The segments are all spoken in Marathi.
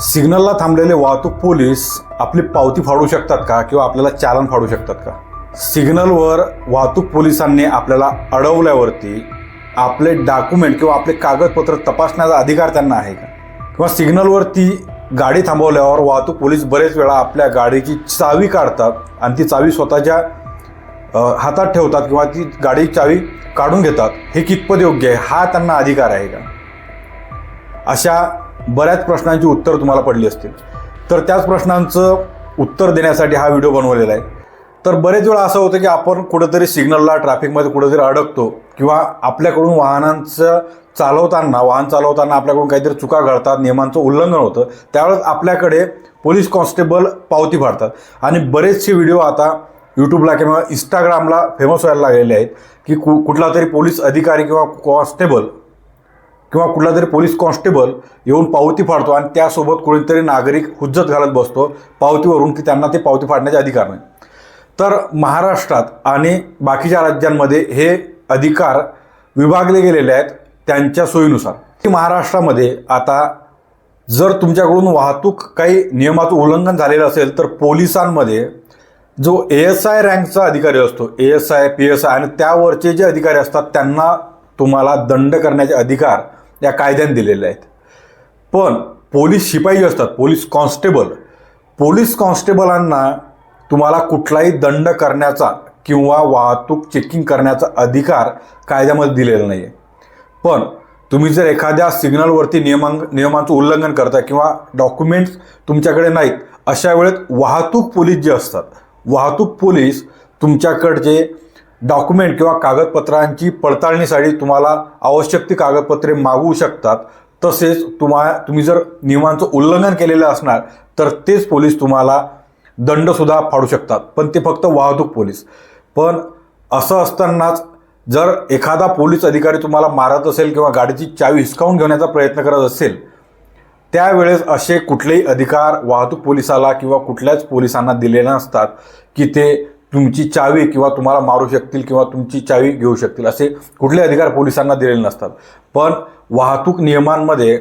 सिग्नलला थांबलेले वाहतूक पोलीस आपली पावती फाडू शकतात का किंवा आपल्याला चालन फाडू शकतात का? सिग्नलवर वाहतूक पोलिसांनी आपल्याला अडवल्यावरती आपले डॉक्युमेंट किंवा आपले कागदपत्र तपासण्याचा अधिकार त्यांना आहे का? किंवा सिग्नलवरती गाडी थांबवल्यावर वाहतूक पोलीस बरेच वेळा आपल्या गाडीची चावी काढतात आणि ती चावी स्वतःच्या हातात ठेवतात किंवा ती गाडी चावी काढून घेतात. हे कितपत योग्य आहे? हा त्यांना अधिकार आहे का? अशा बऱ्याच प्रश्नांची उत्तर तुम्हाला पडली असतील. तर त्याच प्रश्नांचं उत्तर देण्यासाठी हा व्हिडिओ बनवलेला आहे. तर बरेच वेळा असं होतं की आपण कुठंतरी सिग्नलला ट्रॅफिकमध्ये कुठंतरी अडकतो किंवा आपल्याकडून वाहनांचं चालवताना वाहन चालवताना आपल्याकडून काहीतरी चुका घडतात नियमांचं उल्लंघन होतं त्यावेळेस आपल्याकडे पोलीस कॉन्स्टेबल पावती फाडतात. आणि बरेचसे व्हिडिओ आता यूट्यूबला किंवा इंस्टाग्रामला फेमस व्हायला लागलेले आहेत की कु कुठला तरी पोलीस अधिकारी किंवा कॉन्स्टेबल किंवा कुठला तरी पोलीस कॉन्स्टेबल येऊन पावती फाडतो आणि त्यासोबत कोणीतरी नागरिक हुज्जत घालत बसतो पावतीवरून की त्यांना ते पावती फाडण्याचे अधिकार नाही. तर महाराष्ट्रात आणि बाकीच्या राज्यांमध्ये हे अधिकार विभागले गेलेले आहेत त्यांच्या सोयीनुसार. महाराष्ट्रामध्ये आता जर तुमच्याकडून वाहतूक काही नियमाचं उल्लंघन झालेलं असेल तर पोलिसांमध्ये जो ए एस आय रँकचा अधिकारी असतो A S I P S I आणि त्यावरचे जे अधिकारी असतात त्यांना तुम्हाला दंड करण्याचे अधिकार या कायद्याने दिलेल्या आहेत. पण पोलीस शिपाई जे असतात पोलीस कॉन्स्टेबल. पोलीस कॉन्स्टेबलांना तुम्हाला कुठलाही दंड करण्याचा किंवा वाहतूक चेकिंग करण्याचा अधिकार कायद्यामध्ये दिलेला नाही आहे पण तुम्ही जर एखाद्या सिग्नलवरती नियमां नियमांचं उल्लंघन करता किंवा डॉक्युमेंट्स तुमच्याकडे नाहीत अशा वेळेत वाहतूक पोलीस जे असतात वाहतूक पोलीस तुमच्याकडचे डॉक्युमेंट किंवा कागदपत्रांची पडताळणीसाठी तुम्हाला आवश्यक ती कागदपत्रे मागवू शकतात. तसेच तुम्हा तुम्ही जर नियमांचं उल्लंघन केलेलं असणार तर तेच पोलीस तुम्हाला दंडसुद्धा फाडू शकतात. पण ते फक्त वाहतूक पोलीस. पण असं असतानाच जर एखादा पोलीस अधिकारी तुम्हाला मारत असेल किंवा गाडीची चावी हिसकावून घेण्याचा प्रयत्न करत असेल त्यावेळेस असे कुठलेही अधिकार वाहतूक पोलिसाला किंवा कुठल्याच पोलिसांना दिलेले नसतात की ते तुमची चावी किंवा तुम्हाला मारू शकतील किंवा तुमची चावी घेऊ शकतील असे कुठले अधिकार पोलिसांना दिलेले नसतात. पण वाहतूक नियमांमध्ये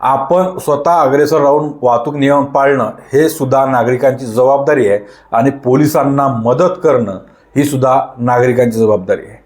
आपण स्वतः अग्रेसर राहून वाहतूक नियम पाळणं हे सुद्धा नागरिकांची जबाबदारी आहे आणि पोलिसांना मदत करणं ही सुद्धा नागरिकांची जबाबदारी आहे.